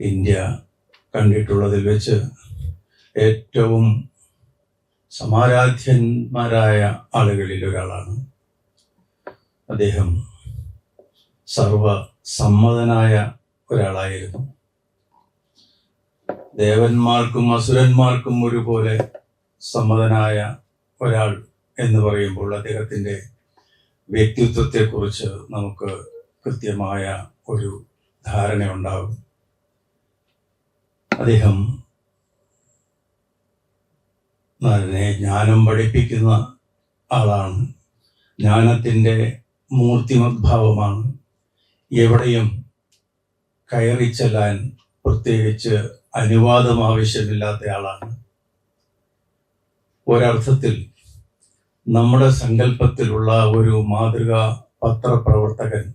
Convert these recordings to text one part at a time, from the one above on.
India കണ്ടിട്ടുള്ളതിൽ വെച്ച് ഏറ്റവും സമാരാധ്യന്മാരായ ആളുകളിൽ ഒരാളാണ്. അദ്ദേഹം സർവസമ്മതനായ ഒരാളായിരുന്നു. ദേവന്മാർക്കും അസുരന്മാർക്കും ഒരുപോലെ സമ്മതനായ ഒരാൾ എന്ന് പറയുമ്പോൾ അദ്ദേഹത്തിന്റെ വ്യക്തിത്വത്തെക്കുറിച്ച് നമുക്ക് കൃത്യമായ ഒരു ധാരണയുണ്ടാകും. അദ്ദേഹം അതിനെ ജ്ഞാനം പഠിപ്പിക്കുന്ന ആളാണ്. ജ്ഞാനത്തിന്റെ മൂർത്തിമദ്ഭാവമാണ്. എവിടെയും കയറി ചെല്ലാൻ പ്രത്യേകിച്ച് അനുവാദം ആവശ്യമില്ലാത്ത ആളാണ്. ഒരർത്ഥത്തിൽ നമ്മുടെ സങ്കല്പത്തിലുള്ള ഒരു മാതൃക പത്രപ്രവർത്തകൻ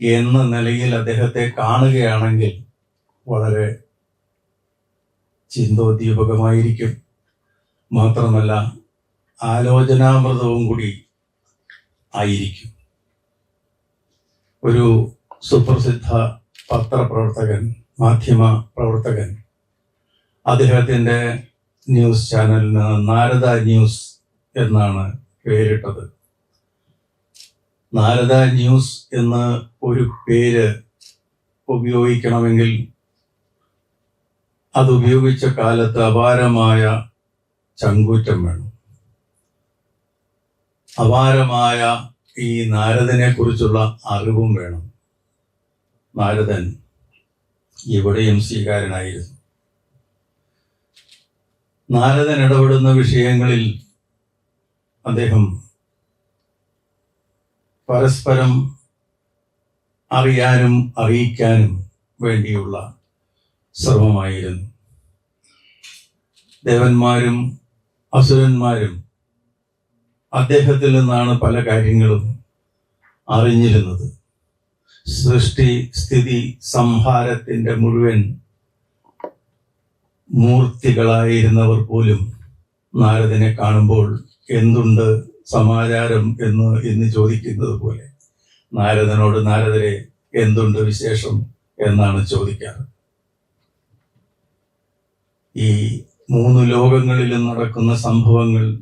എന്ന നിലയിൽ അദ്ദേഹത്തെ കാണുകയാണെങ്കിൽ വളരെ ചിന്തോദ്ദീപകമായിരിക്കും. മാത്രമല്ല ആലോചനാമൃതവും കൂടി ആയിരിക്കും. ഒരു സുപ്രസിദ്ധ പത്രപ്രവർത്തകൻ മാധ്യമ പ്രവർത്തകൻ അദ്ദേഹത്തിന്റെ ന്യൂസ് ചാനലിന് നാരദ ന്യൂസ് എന്നാണ് പേരിട്ടത്. നാരദ ന്യൂസ് എന്ന ഒരു പേര് ഉപയോഗിക്കണമെങ്കിൽ അത് ഉപയോഗിച്ച കാലത്ത് അപാരമായ ചങ്കൂറ്റം വേണം. അപാരമായ ഈ നാരദനെ കുറിച്ചുള്ള അറിവും വേണം. നാരദൻ ഇവിടെയും സ്വീകാരനായിരുന്നു നാരദൻ ഇടപെടുന്ന വിഷയങ്ങളിൽ അദ്ദേഹം പരസ്പരം അറിയാനും അറിയിക്കാനും വേണ്ടിയുള്ള ശ്രമമായിരുന്നു ദേവന്മാരും അസുരന്മാരും അദ്ദേഹത്തിൽ നിന്നാണ് പല കാര്യങ്ങളും അറിഞ്ഞിരുന്നത്. സൃഷ്ടി സ്ഥിതി സംഹാരത്തിന്റെ മുഴുവൻ മൂർത്തികളായിരുന്നവർ പോലും നാരദനെ കാണുമ്പോൾ എന്തുണ്ട് സമാചാരം എന്ന് ഇന്ന് ചോദിക്കുന്നത് പോലെ നാരദനോട് നാരദരെ എന്തുണ്ട് വിശേഷം എന്നാണ് ചോദിക്കാറ്. ഈ മൂന്ന് ലോകങ്ങളിലും നടക്കുന്ന സംഭവങ്ങൾ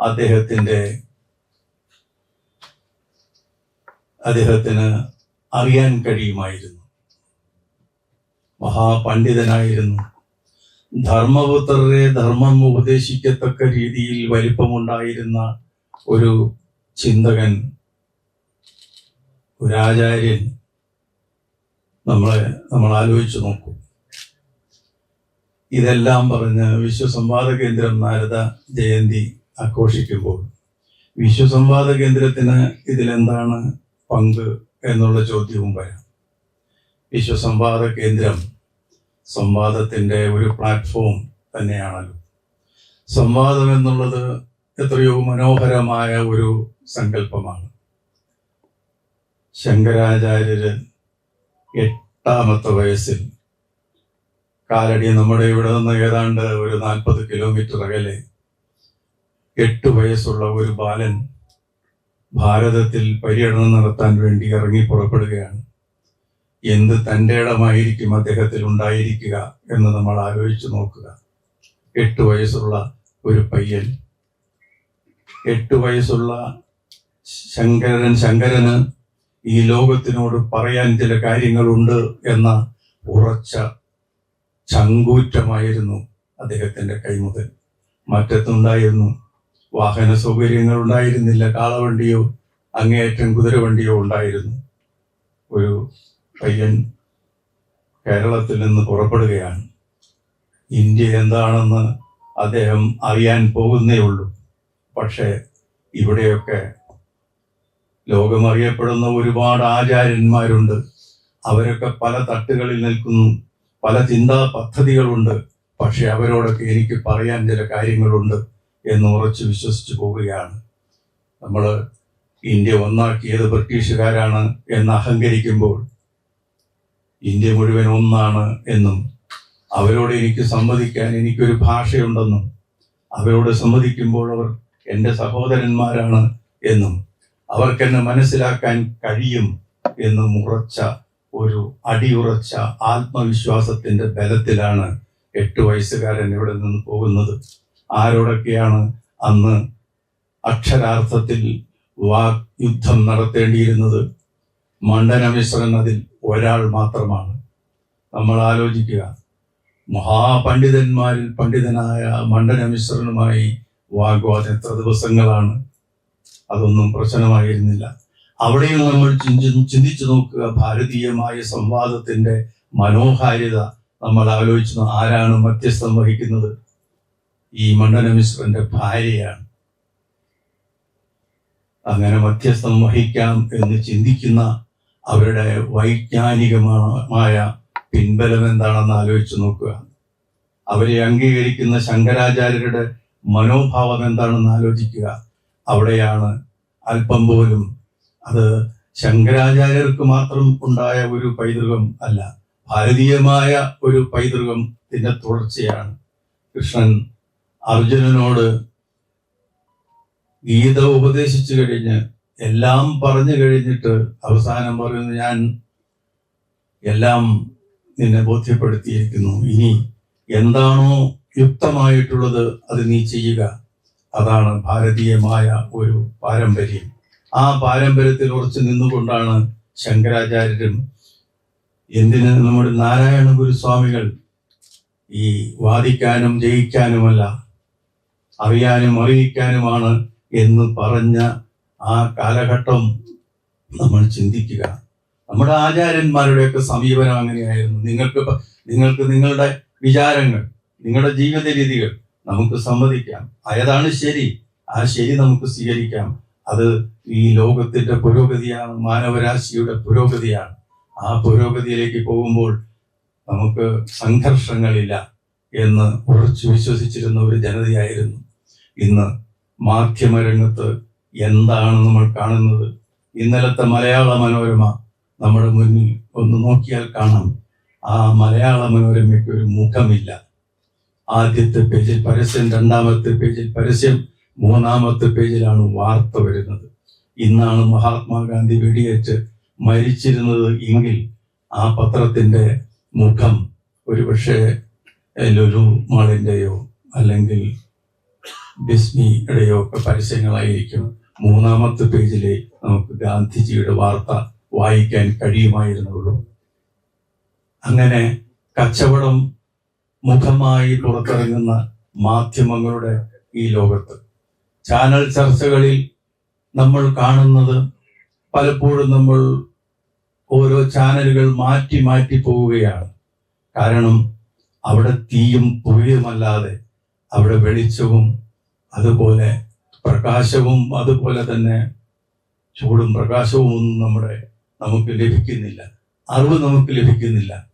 അദ്ദേഹത്തിന്റെ അദ്ദേഹത്തിന് അറിയാൻ കഴിയുമായിരുന്നു. മഹാപണ്ഡിതനായിരുന്നു. ധർമ്മപുത്രരെ ധർമ്മം ഉപദേശിക്കത്തക്ക രീതിയിൽ വലിപ്പമുണ്ടായിരുന്ന ഒരു ചിന്തകൻ ഒരാചാര്യൻ നമ്മളെ നമ്മൾ ആലോചിച്ചു നോക്കൂ. ഇതെല്ലാം പറഞ്ഞ് വിശ്വസംവാദ കേന്ദ്രം നാരദ ജയന്തി ആഘോഷിക്കുമ്പോൾ വിശ്വസംവാദ കേന്ദ്രത്തിന് ഇതിലെന്താണ് പങ്ക് എന്നുള്ള ചോദ്യവും വരാം. വിശ്വസംവാദ കേന്ദ്രം സംവാദത്തിന്റെ ഒരു പ്ലാറ്റ്ഫോം തന്നെയാണല്ലോ. സംവാദം എന്നുള്ളത് എത്രയോ മനോഹരമായ ഒരു സങ്കല്പമാണ്. ശങ്കരാചാര്യര് എട്ടാമത്തെ വയസ്സിൽ കാലടി നമ്മുടെ ഇവിടെ നിന്ന് ഏതാണ്ട് ഒരു നാൽപ്പത് കിലോമീറ്റർ അകലെ എട്ട് വയസ്സുള്ള ഒരു ബാലൻ ഭാരതത്തിൽ പര്യടനം നടത്താൻ വേണ്ടി ഇറങ്ങി പുറപ്പെടുകയാണ്. എന്ത് തന്റെ ഇടമായിരിക്കും അദ്ദേഹത്തിൽ ഉണ്ടായിരിക്കുക എന്ന് നമ്മൾ ആലോചിച്ചു നോക്കുക. എട്ട് വയസ്സുള്ള ഒരു പയ്യൻ എട്ട് വയസ്സുള്ള ശങ്കരൻ ശങ്കരന് ഈ ലോകത്തിനോട് പറയാൻ ചില കാര്യങ്ങളുണ്ട് എന്ന ഉറച്ച ചങ്കൂറ്റമായിരുന്നു അദ്ദേഹത്തിന്റെ കൈമുതൽ. മറ്റത്തുണ്ടായിരുന്നു. വാഹന സൗകര്യങ്ങൾ ഉണ്ടായിരുന്നില്ല കാളവണ്ടിയോ അങ്ങേയറ്റം കുതിരവണ്ടിയോ ഉണ്ടായിരുന്നു. ഒരു പയ്യൻ കേരളത്തിൽ നിന്ന് പുറപ്പെടുകയാണ്. ഇന്ത്യ എന്താണെന്ന് അദ്ദേഹം അറിയാൻ പോകുന്നേ ഉള്ളൂ. പക്ഷേ ഇവിടെയൊക്കെ ലോകമറിയപ്പെടുന്ന ഒരുപാട് ആചാര്യന്മാരുണ്ട്. അവരൊക്കെ പല തട്ടുകളിൽ നിൽക്കുന്നു. പല ചിന്താ പദ്ധതികളുണ്ട്. പക്ഷെ അവരോടൊക്കെ എനിക്ക് പറയാൻ ചില കാര്യങ്ങളുണ്ട് എന്ന് ഉറച്ചു വിശ്വസിച്ചു പോവുകയാണ്. നമ്മൾ ഇന്ത്യ ഒന്നാക്കിയത് ബ്രിട്ടീഷുകാരാണ് എന്ന് അഹങ്കരിക്കുമ്പോൾ ഇന്ത്യ മുഴുവൻ ഒന്നാണ് എന്നും അവരോട് എനിക്ക് സമ്മതിക്കാൻ എനിക്കൊരു ഭാഷയുണ്ടെന്നും അവരോട് സമ്മതിക്കുമ്പോൾ അവർ എന്റെ സഹോദരന്മാരാണ് എന്നും അവർക്കെന്നെ മനസ്സിലാക്കാൻ കഴിയും എന്നും ഉറച്ച ഒരു അടിയുറച്ച ആത്മവിശ്വാസത്തിന്റെ ബലത്തിലാണ് എട്ട് വയസ്സുകാരൻ ഇവിടെ നിന്ന് പോകുന്നത്. ആരോടൊക്കെയാണ് അന്ന് അക്ഷരാർത്ഥത്തിൽ വാക് യുദ്ധം നടത്തേണ്ടിയിരുന്നത്? മണ്ഡനമിശ്രൻ അതിൽ ഒരാൾ മാത്രമാണ്. നമ്മൾ ആലോചിക്കുക മഹാപണ്ഡിതന്മാരിൽ പണ്ഡിതനായ മണ്ഡനമിശ്രനുമായി വാഗ്വാദം എത്ര ദിവസങ്ങളാണ്? അതൊന്നും പ്രശ്നമായിരുന്നില്ല. അവിടെയും നമ്മൾ ചിന്തി- ചിന്തിച്ചു നോക്കുക. ഭാരതീയമായ സംവാദത്തിന്റെ മനോഹാരിത നമ്മൾ ആലോചിച്ചു ആരാണ് മധ്യസ്ഥം വഹിക്കുന്നത്? ഈ മണ്ഡനമിശ്രന്റെ ഭാര്യയാണ്. അങ്ങനെ മധ്യസ്ഥം വഹിക്കാം എന്ന് ചിന്തിക്കുന്ന അവരുടെ വൈജ്ഞാനികമായ പിൻബലം എന്താണെന്ന് ആലോചിച്ചു നോക്കുക. അവരെ അംഗീകരിക്കുന്ന ശങ്കരാചാര്യരുടെ മനോഭാവം എന്താണെന്ന് ആലോചിക്കുക. അവിടെയാണ് അല്പം പോലും അത് ശങ്കരാചാര്യർക്ക് മാത്രം ഉണ്ടായ ഒരു പൈതൃകം അല്ല. ഭാരതീയമായ ഒരു പൈതൃകത്തിന്റെ തുടർച്ചയാണ്. കൃഷ്ണൻ അർജുനനോട് ഗീത ഉപദേശിച്ചു കഴിഞ്ഞ് എല്ലാം പറഞ്ഞു കഴിഞ്ഞിട്ട് അവസാനം പറയുന്നു ഞാൻ എല്ലാം നിന്നെ ബോധ്യപ്പെടുത്തിയിരിക്കുന്നു. ഇനി എന്താണോ യുക്തമായിട്ടുള്ളത് അത് നീ ചെയ്യുക. അതാണ് ഭാരതീയമായ ഒരു പാരമ്പര്യം. ആ പാരമ്പര്യത്തിൽ ഉറച്ചു നിന്നുകൊണ്ടാണ് ശങ്കരാചാര്യരും എന്തിന് നമ്മുടെ നാരായണ ഗുരുസ്വാമികൾ ഈ വാദിക്കാനും ജയിക്കാനുമല്ല അറിയാനും അറിയിക്കാനുമാണ് എന്ന് പറഞ്ഞ ആ കാലഘട്ടം നമ്മൾ ചിന്തിക്കുക. നമ്മുടെ ആചാര്യന്മാരുടെയൊക്കെ സമീപനം അങ്ങനെയായിരുന്നു. നിങ്ങൾക്ക് നിങ്ങൾക്ക് നിങ്ങളുടെ വിചാരങ്ങൾ നിങ്ങളുടെ ജീവിത രീതികൾ നമുക്ക് സമ്മതിക്കാം. അയതാണ് ശരി. ആ ശരി നമുക്ക് സ്വീകരിക്കാം. അത് ഈ ലോകത്തിന്റെ പുരോഗതിയാണ് മാനവരാശിയുടെ പുരോഗതിയാണ്. ആ പുരോഗതിയിലേക്ക് പോകുമ്പോൾ നമുക്ക് സംഘർഷങ്ങളില്ല എന്ന് ഉറച്ചു വിശ്വസിച്ചിരുന്ന ഒരു ജനതയായിരുന്നു ഇന്ന് മാധ്യമരംഗത്ത് എന്താണ് നമ്മൾ കാണുന്നത്. ഇന്നലത്തെ മലയാള മനോരമ നമ്മുടെ മുന്നിൽ ഒന്ന് നോക്കിയാൽ കാണാം. ആ മലയാള മനോരമയ്ക്ക് ഒരു മുഖമില്ല. ആദ്യത്തെ പേജിൽ പരസ്യം രണ്ടാമത്തെ പേജിൽ പരസ്യം മൂന്നാമത്തെ പേജിലാണ് വാർത്ത വരുന്നത്. ഇന്നാണ് മഹാത്മാഗാന്ധി വെടിയേറ്റ് മരിച്ചിരുന്നത് എങ്കിൽ ആ പത്രത്തിന്റെ മുഖം ഒരുപക്ഷെ ലുലു മാളിന്റെയോ അല്ലെങ്കിൽ ഡിസ്നിയുടെയോ ഒക്കെ പരസ്യങ്ങളായിരിക്കും. മൂന്നാമത്തെ പേജിലെ നമുക്ക് ഗാന്ധിജിയുടെ വാർത്ത വായിക്കാൻ കഴിയുമായിരുന്നുള്ളൂ. അങ്ങനെ കച്ചവടം മുഖമായി പുറത്തിറങ്ങുന്ന മാധ്യമങ്ങളുടെ ഈ ലോകത്ത് ചാനൽ ചർച്ചകളിൽ നമ്മൾ കാണുന്നത് പലപ്പോഴും നമ്മൾ ഓരോ ചാനലുകൾ മാറ്റി മാറ്റി പോവുകയാണ്. കാരണം അവിടെ തീയും പുകയുമല്ലാതെ അവിടെ വെളിച്ചവും അതുപോലെ പ്രകാശവും അതുപോലെ തന്നെ ചൂടും പ്രകാശവും ഒന്നും നമ്മുടെ നമുക്ക് ലഭിക്കുന്നില്ല. അറിവ് നമുക്ക് ലഭിക്കുന്നില്ല.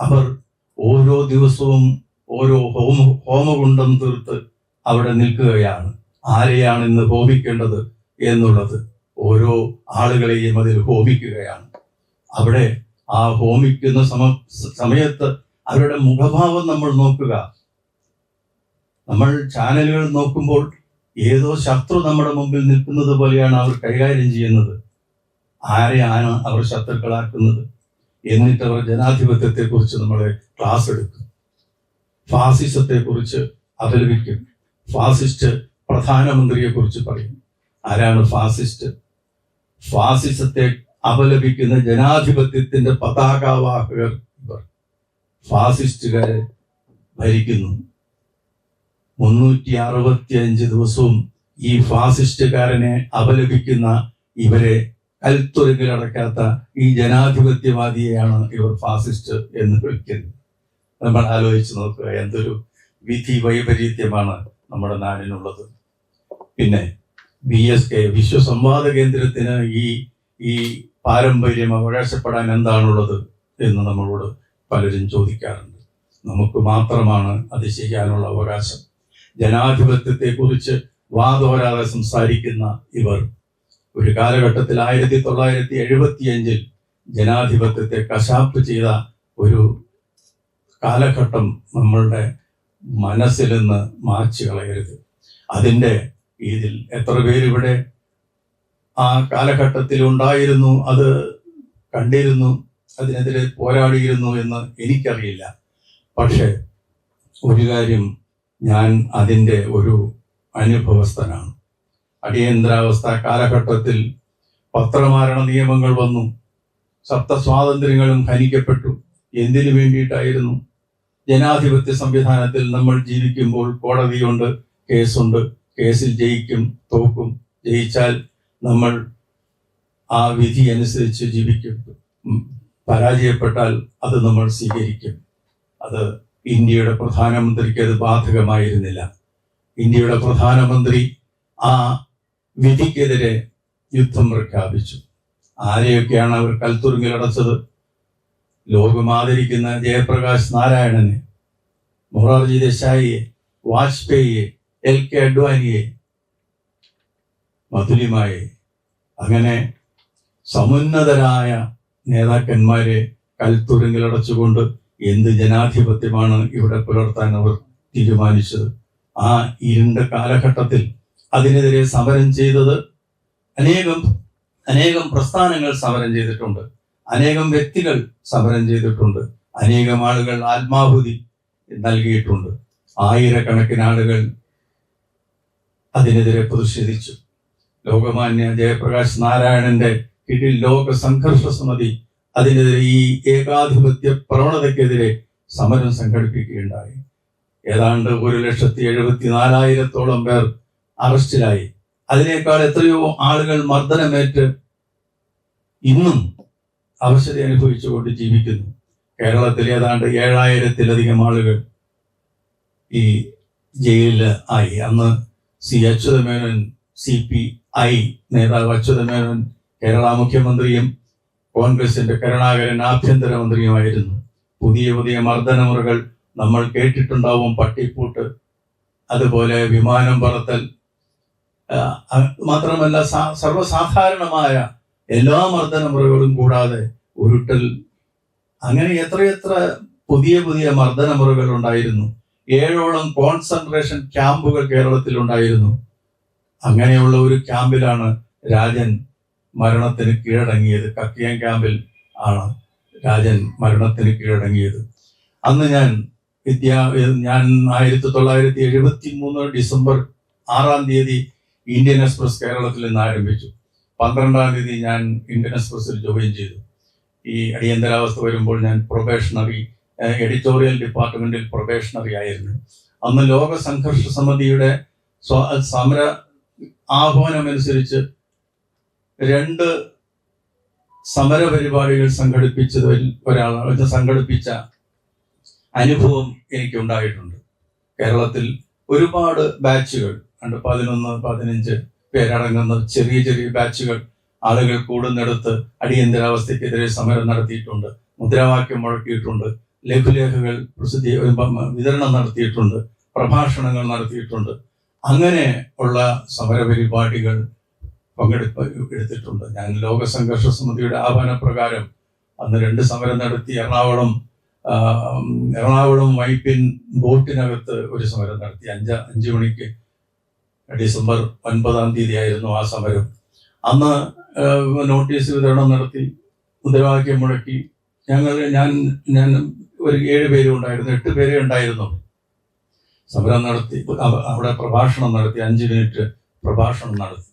അവർ ഓരോ ദിവസവും ഓരോ ഹോമ ഹോമകുണ്ടം തീർത്ത് അവിടെ നിൽക്കുകയാണ്. ആരെയാണ് ഇന്ന് ഹോമിക്കേണ്ടത് എന്നുള്ളത് ഓരോ ആളുകളെയും അതിൽ ഹോമിക്കുകയാണ് അവിടെ ആ ഹോമിക്കുന്ന സമ സമയത്ത് അവരുടെ മുഖഭാവം നമ്മൾ നോക്കുക. നമ്മൾ ചാനലുകൾ നോക്കുമ്പോൾ ഏതോ ശത്രു നമ്മുടെ മുമ്പിൽ നിൽക്കുന്നത് പോലെയാണ് അവർ കൈകാര്യം ചെയ്യുന്നത്. ആരെയാണ് അവർ ശത്രുക്കളാക്കുന്നത്? എന്നിട്ട് അവർ ജനാധിപത്യത്തെ കുറിച്ച് നമ്മളെ ക്ലാസ് എടുക്കും. ഫാസിസത്തെ കുറിച്ച് അപലപിക്കും. ഫാസിസ്റ്റ് പ്രധാനമന്ത്രിയെ കുറിച്ച് പറയും. ആരാണ് ഫാസിസ്റ്റ്? ഫാസിസത്തെ അപലപിക്കുന്ന ജനാധിപത്യത്തിന്റെ പതാകാവാഹകർ ഇവർ. ഫാസിസ്റ്റുകാരെ ഭരിക്കുന്നു. മുന്നൂറ്റി അറുപത്തി അഞ്ച് ദിവസവും ഈ ഫാസിസ്റ്റുകാരനെ അപലപിക്കുന്ന ഇവരെ കൽത്തുറങ്കിലടക്കാത്ത ഈ ജനാധിപത്യവാദിയെയാണ് ഇവർ ഫാസിസ്റ്റ് എന്ന് വിളിക്കുന്നത്. നമ്മൾ ആലോചിച്ച് നോക്കുക എന്തൊരു വിധി വൈപരീത്യമാണ് നമ്മുടെ നാടിനുള്ളത്. പിന്നെ ബി എസ് കെ വിശ്വസംവാദ കേന്ദ്രത്തിന് ഈ ഈ പാരമ്പര്യം അവകാശപ്പെടാൻ എന്താണുള്ളത് എന്ന് നമ്മളോട് പലരും ചോദിക്കാറുണ്ട്. നമുക്ക് മാത്രമാണ് അത് ചെയ്യാനുള്ള അവകാശം. ജനാധിപത്യത്തെ കുറിച്ച് വാതോരാതെ സംസാരിക്കുന്ന ഇവർ ഒരു കാലഘട്ടത്തിൽ ആയിരത്തി തൊള്ളായിരത്തി എഴുപത്തിയഞ്ചിൽ ജനാധിപത്യത്തെ കശാപ്പ് ചെയ്ത ഒരു കാലഘട്ടം നമ്മളുടെ മനസ്സിൽ നിന്ന് മാറ്റി കളയരുത് അതിന്റെ ഇതിൽ എത്ര പേരിവിടെ ആ കാലഘട്ടത്തിൽ ഉണ്ടായിരുന്നു അത് കണ്ടിരുന്നു അതിനെതിരെ പോരാടിയിരുന്നു എന്ന് എനിക്കറിയില്ല. പക്ഷേ ഒരു കാര്യം ഞാൻ അതിന്റെ ഒരു അനുഭവസ്ഥനാണ്. അടിയന്തരാവസ്ഥ കാലഘട്ടത്തിൽ പത്രമാരണ നിയമങ്ങൾ വന്നു സപ്തസ്വാതന്ത്ര്യങ്ങളും ഹനിക്കപ്പെട്ടു. എന്തിനു വേണ്ടിയിട്ടായിരുന്നു? ജനാധിപത്യ സംവിധാനത്തിൽ നമ്മൾ ജീവിക്കുമ്പോൾ കോടതിയുണ്ട് കേസുണ്ട്. കേസിൽ ജയിക്കും തോക്കും ജയിച്ചാൽ നമ്മൾ ആ വിധി അനുസരിച്ച് ജീവിക്കും. പരാജയപ്പെട്ടാൽ അത് നമ്മൾ സ്വീകരിക്കും. അത് ഇന്ത്യയുടെ പ്രധാനമന്ത്രിക്ക് അത് ബാധകമായിരുന്നില്ല. ഇന്ത്യയുടെ പ്രധാനമന്ത്രി ആ വിധിക്കെതിരെ യുദ്ധം പ്രഖ്യാപിച്ചു. ആരെയൊക്കെയാണ് അവർ കൽത്തുറുങ്കിലടച്ചത് ലോകം ആദരിക്കുന്ന ജയപ്രകാശ് നാരായണനെ മൊറാർജി ദേശായിയെ വാജ്പേയിയെ എൽ കെ അഡ്വാനിയെ മധുരിമായി അങ്ങനെ സമുന്നതരായ നേതാക്കന്മാരെ കൽത്തുരങ്കിലടച്ചുകൊണ്ട് എന്ത് ജനാധിപത്യമാണ് ഇവിടെ പുലർത്താൻ അവർ തീരുമാനിച്ചത്? ആ ഇരുണ്ട കാലഘട്ടത്തിൽ അതിനെതിരെ സമരം ചെയ്തത് അനേകം അനേകം പ്രസ്ഥാനങ്ങൾ സമരം ചെയ്തിട്ടുണ്ട്. അനേകം വ്യക്തികൾ സമരം ചെയ്തിട്ടുണ്ട്. അനേകം ആളുകൾ ആത്മാഹുതി നൽകിയിട്ടുണ്ട്. ആയിരക്കണക്കിന് ആളുകൾ അതിനെതിരെ പ്രതിഷേധിച്ചു. ലോകമാന്യ ജയപ്രകാശ് നാരായണന്റെ കീഴിൽ ലോക സംഘർഷ സമിതി അതിനെതിരെ ഈ ഏകാധിപത്യ പ്രവണതയ്ക്കെതിരെ സമരം സംഘടിപ്പിക്കുകയുണ്ടായി. ഏതാണ്ട് ഒരു ലക്ഷത്തി എഴുപത്തി നാലായിരത്തോളം പേർ അറസ്റ്റിലായി. അതിനേക്കാൾ എത്രയോ ആളുകൾ മർദ്ദനമേറ്റ് ഇന്നും അവശത അനുഭവിച്ചുകൊണ്ട് ജീവിക്കുന്നു. കേരളത്തിൽ ഏതാണ്ട് ഏഴായിരത്തിലധികം ആളുകൾ ഈ ജയിലിൽ ആയി. അന്ന് C Achuthamenon C P I നേതാവ് അച്യുതമേനോൻ കേരള മുഖ്യമന്ത്രിയും കോൺഗ്രസിന്റെ കരുണാകരൻ ആഭ്യന്തരമന്ത്രിയുമായിരുന്നു പുതിയ പുതിയ മർദ്ദനമുറകൾ നമ്മൾ കേട്ടിട്ടുണ്ടാവും പട്ടിപ്പൂട്ട്. അതുപോലെ വിമാനം പറത്തൽ. മാത്രമല്ല സർവസാധാരണമായ എല്ലാ മർദ്ദനമുറകളും കൂടാതെ ഉരുട്ടൽ. അങ്ങനെ എത്രയെത്ര പുതിയ പുതിയ മർദ്ദനമുറകൾ ഉണ്ടായിരുന്നു. ഏഴോളം കോൺസെൻട്രേഷൻ ക്യാമ്പുകൾ കേരളത്തിൽ ഉണ്ടായിരുന്നു അങ്ങനെയുള്ള ഒരു ക്യാമ്പിലാണ് രാജൻ മരണത്തിന് കീഴടങ്ങിയത്. കക്കിയം ക്യാമ്പിൽ ആണ് രാജൻ മരണത്തിന് കീഴടങ്ങിയത്. അന്ന് ഞാൻ വിദ്യാ ഞാൻ ആയിരത്തി തൊള്ളായിരത്തി എഴുപത്തി മൂന്ന് ഡിസംബർ ആറാം തീയതി ഇന്ത്യൻ എക്സ്പ്രസ് കേരളത്തിൽ നിന്ന് ആരംഭിച്ചു. പന്ത്രണ്ടാം തീയതി ഞാൻ ഇന്ത്യൻ എക്സ്പ്രസിൽ ജോയിൻ ചെയ്തു. ഈ അടിയന്തരാവസ്ഥ വരുമ്പോൾ ഞാൻ പ്രൊബേഷണറി എഡിറ്റോറിയൽ ഡിപ്പാർട്ട്മെന്റിൽ പ്രൊബേഷണറി ആയിരുന്നു. അന്ന് ലോക സംഘർഷ സമിതിയുടെ സമര ആഹ്വാനമനുസരിച്ച് രണ്ട് സമര പരിപാടികൾ സംഘടിപ്പിച്ചതിൽ ഒരാൾ സംഘടിപ്പിച്ച അനുഭവം എനിക്ക് ഉണ്ടായിട്ടുണ്ട് കേരളത്തിൽ ഒരുപാട് ബാച്ചുകൾ രണ്ട് പതിനൊന്ന് പതിനഞ്ച് പേരടങ്ങുന്ന ചെറിയ ചെറിയ ബാച്ചുകൾ ആളുകൾ കൂടുന്നിടത്ത് അടിയന്തരാവസ്ഥയ്ക്കെതിരെ സമരം നടത്തിയിട്ടുണ്ട് മുദ്രാവാക്യം മുഴക്കിയിട്ടുണ്ട്. ലഘുലേഖകൾ പ്രസിദ്ധീ വിതരണം നടത്തിയിട്ടുണ്ട് പ്രഭാഷണങ്ങൾ നടത്തിയിട്ടുണ്ട്. അങ്ങനെ ഉള്ള സമരപരിപാടികൾ പങ്കെടുപ്പ് എടുത്തിട്ടുണ്ട്. ഞാൻ ലോക സംഘർഷ സമിതിയുടെ ആഹ്വാനപ്രകാരം അന്ന് രണ്ട് സമരം നടത്തി എറണാകുളം എറണാകുളം വൈപ്പിൻ ബോട്ടിനകത്ത് ഒരു സമരം നടത്തി. അഞ്ച് അഞ്ചു മണിക്ക് ഡിസംബർ ഒൻപതാം തീയതി ആയിരുന്നു ആ സമരം. അന്ന് നോട്ടീസ് വിതരണം നടത്തി മുദ്രാവാക്യം മുഴക്കി. ഞങ്ങൾ ഞാൻ ഞാൻ ഒരു ഏഴ് പേരും ഉണ്ടായിരുന്നു എട്ട് പേരെ ഉണ്ടായിരുന്നു. സമരം നടത്തി അവിടെ പ്രഭാഷണം നടത്തി അഞ്ച് മിനിറ്റ് പ്രഭാഷണം നടത്തി.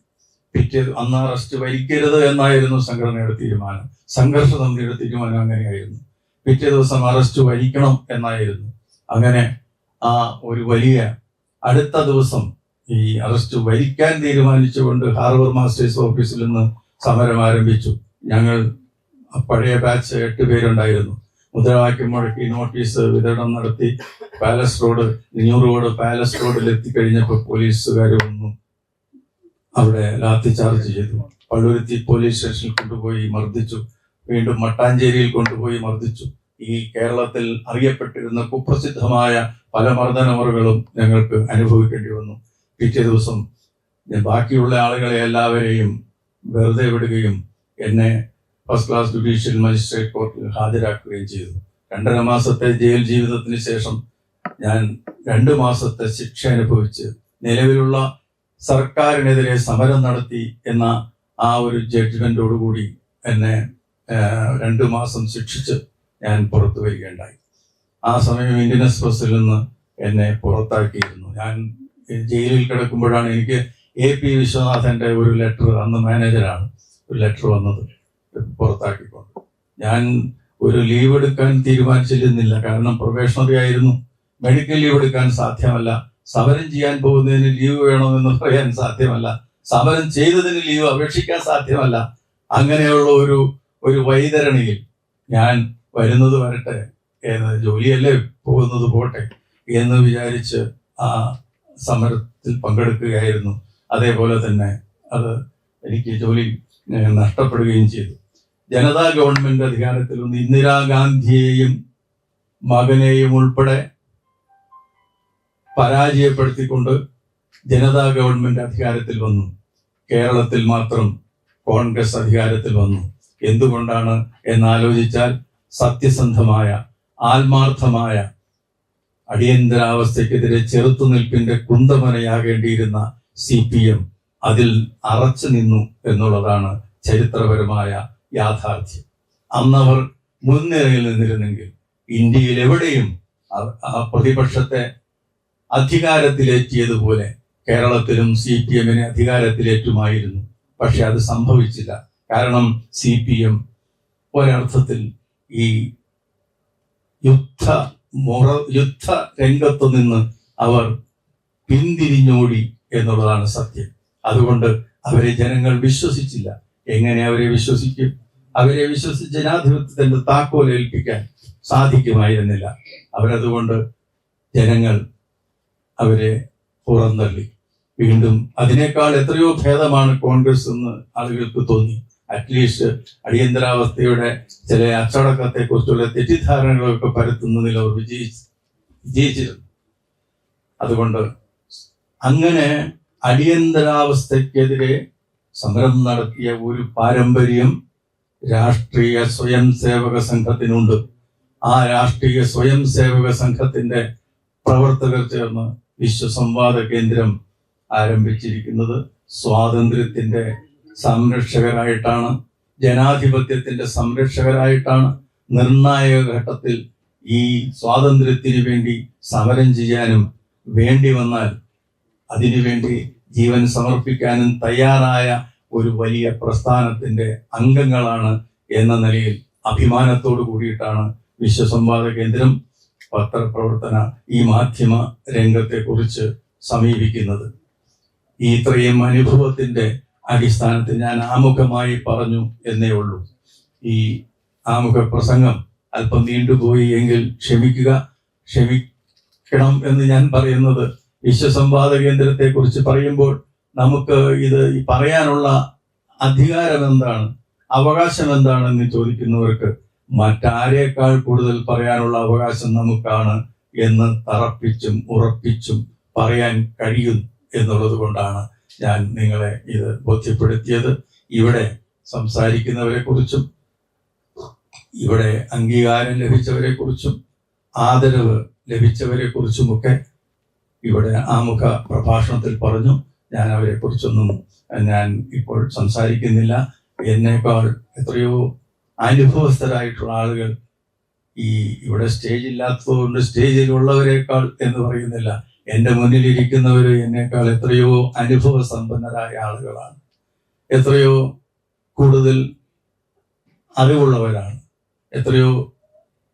പിറ്റേ അന്ന് അറസ്റ്റ് വരിക്കരുത് എന്നായിരുന്നു സംഘടനയുടെ തീരുമാനം. സംഘർഷ സമിതിയുടെ തീരുമാനം അങ്ങനെയായിരുന്നു. പിറ്റേ ദിവസം അറസ്റ്റ് വഹിക്കണം എന്നായിരുന്നു. അങ്ങനെ ആ ഒരു വലിയ അടുത്ത ദിവസം ഈ അറസ്റ്റ് വഹിക്കാൻ തീരുമാനിച്ചുകൊണ്ട് ഹാർബർ മാസ്റ്റേഴ്സ് ഓഫീസിൽ നിന്ന് സമരം ആരംഭിച്ചു. ഞങ്ങൾ പഴയ ബാച്ച് എട്ട് പേരുണ്ടായിരുന്നു. മുദ്രാവാക്യം മുഴക്കി നോട്ടീസ് വിതരണം നടത്തി. Palace road new road palace റോഡിൽ എത്തിക്കഴിഞ്ഞപ്പോൾ പോലീസുകാർ വന്നു. അവിടെ ലാത്തി ചാർജ് ചെയ്തു. പള്ളുരുത്തി പോലീസ് സ്റ്റേഷനിൽ കൊണ്ടുപോയി മർദ്ദിച്ചു. വീണ്ടും മട്ടാഞ്ചേരിയിൽ കൊണ്ടുപോയി മർദ്ദിച്ചു. ഈ കേരളത്തിൽ അറിയപ്പെട്ടിരുന്ന കുപ്രസിദ്ധമായ പല മർദ്ദനമുറകളും ഞങ്ങൾക്ക് അനുഭവിക്കേണ്ടി വന്നു. പിറ്റേ ദിവസം ബാക്കിയുള്ള ആളുകളെ എല്ലാവരെയും വെറുതെ വിടുകയും എന്നെ ഫസ്റ്റ് ക്ലാസ് ജുഡീഷ്യൽ മജിസ്ട്രേറ്റ് കോർട്ടിൽ ഹാജരാക്കുകയും ചെയ്തു. രണ്ടര മാസത്തെ ജയിൽ ജീവിതത്തിന് ശേഷം ഞാൻ രണ്ടു മാസത്തെ ശിക്ഷ അനുഭവിച്ച് നിലവിലുള്ള സർക്കാരിനെതിരെ സമരം നടത്തി എന്ന ആ ഒരു ജഡ്ജ്മെന്റോടുകൂടി എന്നെ രണ്ടു മാസം ശിക്ഷിച്ച് ഞാൻ പുറത്തു വരികയുണ്ടായി. ആ സമയം ഇന്ത്യൻ എക്സ്പ്രസിൽ നിന്ന് എന്നെ പുറത്താക്കിയിരുന്നു. ഞാൻ ജയിലിൽ കിടക്കുമ്പോഴാണ് എനിക്ക് എ പി വിശ്വനാഥന്റെ ഒരു ലെറ്റർ അന്ന് മാനേജരാണ് ഒരു ലെറ്റർ വന്നത്. പുറത്താക്കിക്കൊണ്ട്. ഞാൻ ഒരു ലീവ് എടുക്കാൻ തീരുമാനിച്ചിരുന്നില്ല. കാരണം പ്രൊബേഷണറി ആയിരുന്നു. മെഡിക്കൽ ലീവ് എടുക്കാൻ സാധ്യമല്ല. സമരം ചെയ്യാൻ പോകുന്നതിന് ലീവ് വേണമെന്ന് പറയാൻ സാധ്യമല്ല. സമരം ചെയ്തതിന് ലീവ് അപേക്ഷിക്കാൻ സാധ്യമല്ല. അങ്ങനെയുള്ള ഒരു ഒരു വൈതരണിയിൽ ഞാൻ വരുന്നത് വരട്ടെ എന്ന് ജോലിയല്ലേ പോകുന്നത് പോട്ടെ എന്ന് വിചാരിച്ച് ആ സമരത്തിൽ പങ്കെടുക്കുകയായിരുന്നു. അതേപോലെ തന്നെ അത് എനിക്ക് ജോലി നഷ്ടപ്പെടുകയും ചെയ്തു. ജനതാ ഗവൺമെന്റ് അധികാരത്തിൽ വന്ന് ഇന്ദിരാഗാന്ധിയെയും മകനെയും ഉൾപ്പെടെ പരാജയപ്പെടുത്തിക്കൊണ്ട് ജനതാ ഗവൺമെന്റ് അധികാരത്തിൽ വന്നു. കേരളത്തിൽ മാത്രം കോൺഗ്രസ് അധികാരത്തിൽ വന്നു. എന്തുകൊണ്ടാണ് എന്നാലോചിച്ചാൽ സത്യസന്ധമായ ആത്മാർത്ഥമായ അടിയന്തരാവസ്ഥയ്ക്കെതിരെ ചെറുത്തുനിൽപ്പിന്റെ കുന്തമനയാകേണ്ടിയിരുന്ന സി പി എം അതിൽ അറച്ചു നിന്നു എന്നുള്ളതാണ് ചരിത്രപരമായ യാഥാർത്ഥ്യം. അന്നവർ മുൻനിരയിൽ നിന്നിരുന്നെങ്കിൽ ഇന്ത്യയിൽ എവിടെയും ആ- പ്രതിപക്ഷത്തെ അധികാരത്തിലേറ്റിയതുപോലെ കേരളത്തിലും സി പി എമ്മിനെ അധികാരത്തിലേറ്റുമായിരുന്നു. പക്ഷെ അത് സംഭവിച്ചില്ല. കാരണം സി പി എം ഒരർത്ഥത്തിൽ ഈ യുദ്ധ മുറ യുദ്ധ രംഗത്ത് നിന്ന് അവർ പിന്തിരിഞ്ഞോടി എന്നുള്ളതാണ് സത്യം. അതുകൊണ്ട് അവരെ ജനങ്ങൾ വിശ്വസിച്ചില്ല. എങ്ങനെ അവരെ വിശ്വസിക്കും? അവരെ വിശ്വസിച്ച് ജനാധിപത്യത്തിന്റെ താക്കോൽ ഏൽപ്പിക്കാൻ സാധിക്കുമായിരുന്നില്ല. അവരതുകൊണ്ട് ജനങ്ങൾ അവരെ പുറന്തള്ളി. വീണ്ടും അതിനേക്കാൾ എത്രയോ ഭേദമാണ് കോൺഗ്രസ് എന്ന് ആളുകൾക്ക് തോന്നി. അറ്റ്ലീസ്റ്റ് അടിയന്തരാവസ്ഥയുടെ ചില അച്ചടക്കത്തെ കുറിച്ചുള്ള തെറ്റിദ്ധാരണകളൊക്കെ പരത്തുന്നതിൽ അവർ വിജയിച്ചു വിജയിച്ചിരുന്നു. അതുകൊണ്ട് അങ്ങനെ അടിയന്തരാവസ്ഥയ്ക്കെതിരെ സമരം നടത്തിയ ഒരു പാരമ്പര്യം രാഷ്ട്രീയ സ്വയം സേവക സംഘത്തിനുണ്ട്. ആ രാഷ്ട്രീയ സ്വയം സേവക സംഘത്തിന്റെ പ്രവർത്തകർ ചേർന്ന് വിശ്വസംവാദ കേന്ദ്രം ആരംഭിച്ചിരിക്കുന്നത് സ്വാതന്ത്ര്യത്തിന്റെ സംരക്ഷകരായിട്ടാണ് ജനാധിപത്യത്തിന്റെ സംരക്ഷകരായിട്ടാണ്. നിർണായക ഘട്ടത്തിൽ ഈ സ്വാതന്ത്ര്യത്തിന് വേണ്ടി സമരം ചെയ്യാനും വേണ്ടി വന്നാൽ അതിനുവേണ്ടി ജീവൻ സമർപ്പിക്കാനും തയ്യാറായ ഒരു വലിയ പ്രസ്ഥാനത്തിന്റെ അംഗങ്ങളാണ് എന്ന നിലയിൽ അഭിമാനത്തോടു കൂടിയിട്ടാണ് വിശ്വസംവാദ കേന്ദ്രം പത്രപ്രവർത്തന ഈ മാധ്യമ രംഗത്തെ കുറിച്ച് സമീപിക്കുന്നത്. ഈ ഇത്രയും അനുഭവത്തിന്റെ അടിസ്ഥാനത്തിൽ ഞാൻ ആമുഖമായി പറഞ്ഞു എന്നേ ഉള്ളൂ. ഈ ആമുഖ പ്രസംഗം അല്പം നീണ്ടുപോയി എങ്കിൽ ക്ഷമിക്കുക ക്ഷമിക്കണം എന്ന് ഞാൻ പറയുന്നത് വിശ്വസംവാദ കേന്ദ്രത്തെ കുറിച്ച് പറയുമ്പോൾ നമുക്ക് ഇത് പറയാനുള്ള അധികാരം എന്താണ്? അവകാശം എന്താണെന്ന് ചോദിക്കുന്നവർക്ക് മറ്റാരേക്കാൾ കൂടുതൽ പറയാനുള്ള അവകാശം നമുക്കാണ് എന്ന് തറപ്പിച്ചും ഉറപ്പിച്ചും പറയാൻ കഴിയും എന്നുള്ളത് കൊണ്ടാണ് ഞാൻ നിങ്ങളെ ഇത് ബോധ്യപ്പെടുത്തിയത്. ഇവിടെ സംസാരിക്കുന്നവരെ കുറിച്ചും ഇവിടെ അംഗീകാരം ലഭിച്ചവരെ കുറിച്ചും ആദരവ് ലഭിച്ചവരെ കുറിച്ചുമൊക്കെ ഇവിടെ ആമുഖ പ്രഭാഷണത്തിൽ പറഞ്ഞു. ഞാൻ അവരെ കുറിച്ചൊന്നും ഞാൻ ഇപ്പോൾ സംസാരിക്കുന്നില്ല. എന്നേക്കാൾ എത്രയോ അനുഭവസ്ഥരായിട്ടുള്ള ആളുകൾ ഈ ഇവിടെ സ്റ്റേജ് ഇല്ലാത്തതുകൊണ്ട് സ്റ്റേജിലുള്ളവരെക്കാൾ എന്ന് പറയുന്നില്ല. എന്റെ മുന്നിലിരിക്കുന്നവർ എന്നേക്കാൾ എത്രയോ അനുഭവ സമ്പന്നരായ ആളുകളാണ്. എത്രയോ കൂടുതൽ അറിവുള്ളവരാണ്. എത്രയോ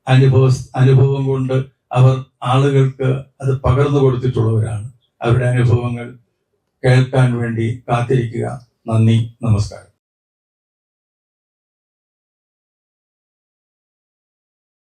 അനുഭവ അനുഭവം കൊണ്ട് അവർ ആളുകൾക്ക് അത് പകർന്നു കൊടുത്തിട്ടുള്ളവരാണ്. അവരുടെ അനുഭവങ്ങൾ കേൾക്കാൻ വേണ്ടി കാത്തിരിക്കുക. നന്ദി നമസ്കാരം.